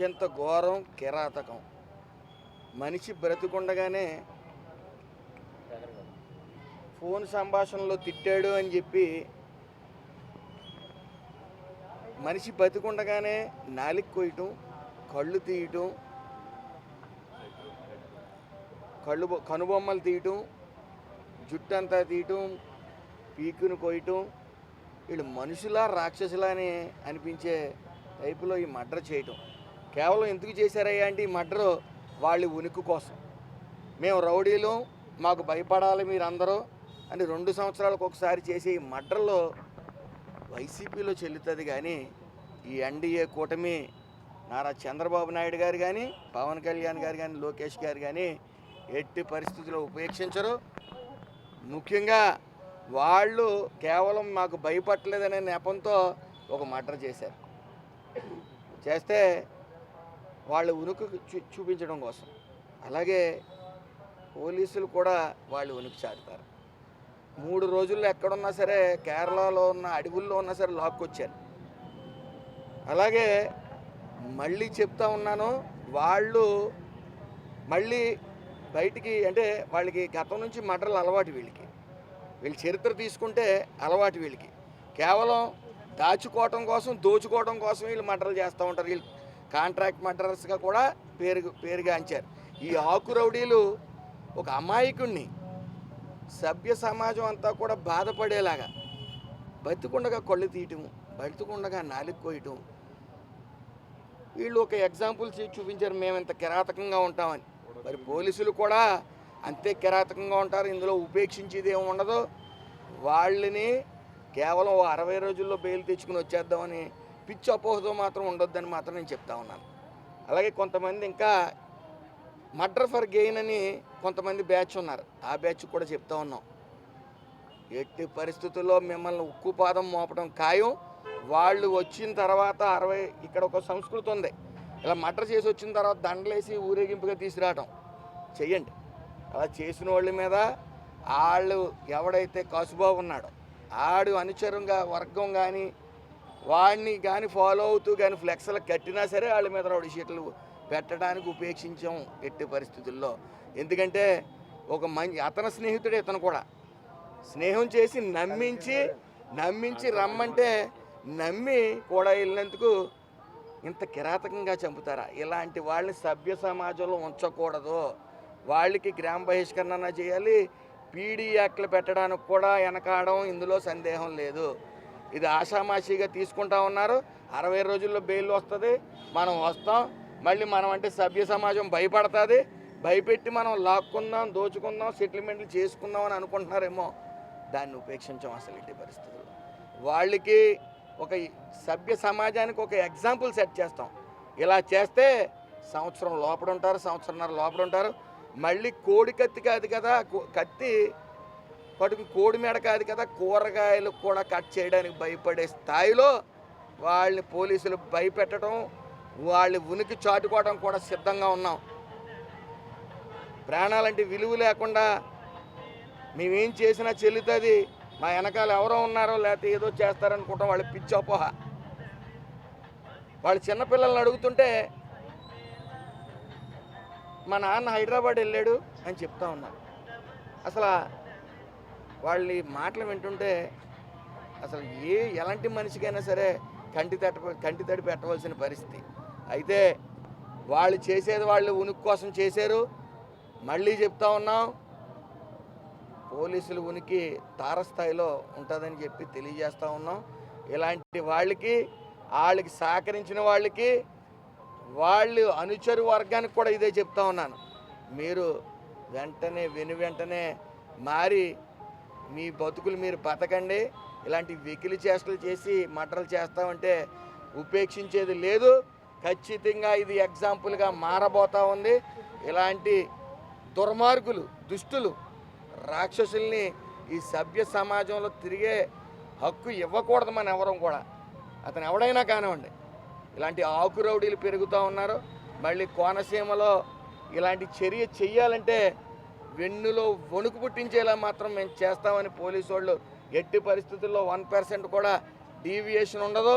అత్యంత ఘోరం కిరాతకం. మనిషి బ్రతికుండగానే ఫోన్ సంభాషణలో తిట్టాడు అని చెప్పి మనిషి బతికుండగానే నాలికి కొయ్యటం కళ్ళు తీయటం కళ్ళు బొ- కనుబొమ్మలు తీయటం జుట్టు అంతా తీయటం పీకుని కొయ్యటం. వీళ్ళు మనుషులా రాక్షసులా అని అనిపించే టైపులో ఈ మర్డర్ చేయటం. కేవలం ఎందుకు చేశారయ్యా అంటే ఈ మర్డర్ వాళ్ళ ఉనికి కోసం. మేము రౌడీలు మాకు భయపడాలి మీరందరూ అని రెండు సంవత్సరాలకు ఒకసారి చేసే ఈ మర్డర్లో వైసీపీలో చెల్లుతుంది కానీ ఈ ఎన్డీఏ కూటమి నారా చంద్రబాబు నాయుడు గారు కానీ పవన్ కళ్యాణ్ గారు కానీ లోకేష్ గారు కానీ ఎట్టి పరిస్థితుల్లో ఉపేక్షించరు. ముఖ్యంగా వాళ్ళు కేవలం మాకు భయపడలేదనే నెపంతో ఒక మర్డర్ చేశారు. చేస్తే వాళ్ళ ఉనికి చూ- చూపించడం కోసం. అలాగే పోలీసులు కూడా వాళ్ళు ఉనికి చాటుతారు. మూడు రోజుల్లో ఎక్కడున్నా సరే కేరళలో ఉన్న అడవుల్లో ఉన్నా సరే లాక్కొచ్చారు. అలాగే మళ్ళీ చెప్తా ఉన్నాను వాళ్ళు మళ్ళీ బయటికి అంటే వాళ్ళకి గతం నుంచి మటర్లు అలవాటు వీళ్ళకి. వీళ్ళ చరిత్ర తీసుకుంటే అలవాటు వీళ్ళకి. కేవలం దాచుకోవటం కోసం దోచుకోవడం కోసం వీళ్ళు మటర్లు చేస్తూ ఉంటారు. వీళ్ళు కాంట్రాక్ట్ మర్డరర్స్గా కూడా పేరు పేరుగాంచారు ఈ ఆకు రౌడీలు ఒక అమాయకుణ్ణి సభ్య సమాజం అంతా కూడా బాధపడేలాగా బతికుండగా కళ్ళు తీయటం బతికుండగా నాలుగు కోయటం. వీళ్ళు ఒక ఎగ్జాంపుల్ చూపించారు మేము ఇంత కిరాతకంగా ఉంటామని. మరి పోలీసులు కూడా అంతే కిరాతకంగా ఉంటారు ఇందులో ఉపేక్షించేది ఏమి ఉండదు. వాళ్ళని కేవలం అరవై రోజుల్లో బెయిల్ తెచ్చుకుని వచ్చేద్దామని పిచ్చి అపోహతో మాత్రం ఉండొద్దని మాత్రం నేను చెప్తా ఉన్నాను. అలాగే కొంతమంది ఇంకా మర్డర్ ఫర్ గెయిన్ అని కొంతమంది బ్యాచ్ ఉన్నారు. ఆ బ్యాచ్ కూడా చెప్తా ఉన్నాం. ఎట్టి పరిస్థితుల్లో మిమ్మల్ని ఉక్కు పాదం మోపడం ఖాయం. వాళ్ళు వచ్చిన తర్వాత అరవై ఇక్కడ ఒక సంస్కృతి ఉంది. ఇలా మర్డర్ చేసి వచ్చిన తర్వాత దండలేసి ఊరేగింపుగా తీసుకురావటం. చెయ్యండి. అలా చేసిన వాళ్ళ మీద వాళ్ళు ఎవడైతే కసుబాబు ఉన్నాడో ఆడు అనుచరంగా వర్గం కానీ వాడిని కానీ ఫాలో అవుతూ కానీ ఫ్లెక్స్లు కట్టినా సరే వాళ్ళ మీద రౌడీ షీట్లు పెట్టడానికి ఉపేక్షించాం ఎట్టి పరిస్థితుల్లో. ఎందుకంటే ఒక మంచి అతని స్నేహితుడే ఇతను కూడా. స్నేహం చేసి నమ్మించి నమ్మించి రమ్మంటే నమ్మి కూడా వెళ్ళినందుకు ఇంత కిరాతకంగా చంపుతారా? ఇలాంటి వాళ్ళని సభ్య సమాజంలో ఉంచకూడదు. వాళ్ళకి గ్రామ బహిష్కరణ చేయాలి. పీడీ యాక్ట్లు పెట్టడానికి కూడా వెనకాడడం ఇందులో సందేహం లేదు. ఇది ఆషామాషిగా తీసుకుంటా ఉన్నారు. అరవై రోజుల్లో బెయిల్ వస్తుంది. మనం వస్తాం. మళ్ళీ మనం అంటే సభ్య సమాజం భయపడుతుంది. భయపెట్టి మనం లాక్కుందాం దోచుకుందాం సెటిల్మెంట్లు చేసుకుందాం అని అనుకుంటున్నారేమో. దాన్ని ఉపేక్షించాం అసలు ఇట్టి పరిస్థితులు. వాళ్ళకి ఒక సభ్య సమాజానికి ఒక ఎగ్జాంపుల్ సెట్ చేస్తాం. ఇలా చేస్తే సంవత్సరం లోపల ఉంటారు సంవత్సరంన్నర లోపల ఉంటారు మళ్ళీ కోడి కత్తి కాదు కదా కో- కత్తి వాటికి కోడి మెడ కాదు కదా కూరగాయలు కూడా కట్ చేయడానికి భయపడే స్థాయిలో వాళ్ళని పోలీసులు భయపెట్టడం వాళ్ళ ఉనికి చాటుకోవడం కూడా సిద్ధంగా ఉన్నాం. ప్రాణాలంటే విలువ లేకుండా మేమేం చేసినా చెల్లుతుంది. మా వెనకాల ఎవరో ఉన్నారో లేకపోతే ఏదో చేస్తారనుకుంటాం వాళ్ళు పిచ్చి అపోహ. వాళ్ళు చిన్నపిల్లల్ని అడుగుతుంటే మా నాన్న హైదరాబాద్ వెళ్ళాడు అని చెప్తా ఉన్నారు అసలు వాళ్ళ ఈ మాటలు వింటుంటే అసలు ఏ ఎలాంటి మనిషికైనా సరే కంటి తట కంటి తడి పెట్టవలసిన పరిస్థితి. అయితే వాళ్ళు చేసేది వాళ్ళు ఉనికి కోసం చేశారు. మళ్ళీ చెప్తా ఉన్నాం పోలీసులు ఉనికి తారస్థాయిలో ఉంటుందని చెప్పి తెలియజేస్తూ ఉన్నాం. ఇలాంటి వాళ్ళకి వాళ్ళకి సహకరించిన వాళ్ళకి వాళ్ళు అనుచరు వర్గానికి కూడా ఇదే చెప్తా ఉన్నాను. మీరు వెంటనే వెను వెంటనే మారి మీ బతుకులు మీరు బతకండి. ఇలాంటి వెకిలి చేష్టలు చేసి మటలు చేస్తామంటే ఉపేక్షించేది లేదు. ఖచ్చితంగా ఇది ఎగ్జాంపుల్గా మారబోతా ఉంది. ఇలాంటి దుర్మార్గులు దుష్టులు రాక్షసుల్ని ఈ సభ్య సమాజంలో తిరిగే హక్కు ఇవ్వకూడదు మన ఎవరం కూడా. అతను ఎవడైనా కానివ్వండి. ఇలాంటి ఆకు రౌడీలు పెరుగుతూ ఉన్నారు. మళ్ళీ కోనసీమలో ఇలాంటి చర్య చెయ్యాలంటే వెన్నులో వణుకు పుట్టించేలా మాత్రం మేము చేస్తామని పోలీసు వాళ్ళు ఎట్టి పరిస్థితుల్లో వన్ పర్సెంట్ కూడా డీవియేషన్ ఉండదు.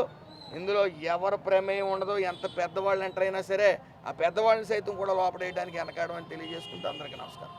ఇందులో ఎవరి ప్రమేయం ఉండదు ఎంత పెద్దవాళ్ళు ఎంటర్ అయినా సరే ఆ పెద్దవాళ్ళని సైతం కూడా లోపడేయడానికి వెనకాడమని తెలియజేసుకుంటూ అందరికీ నమస్కారం.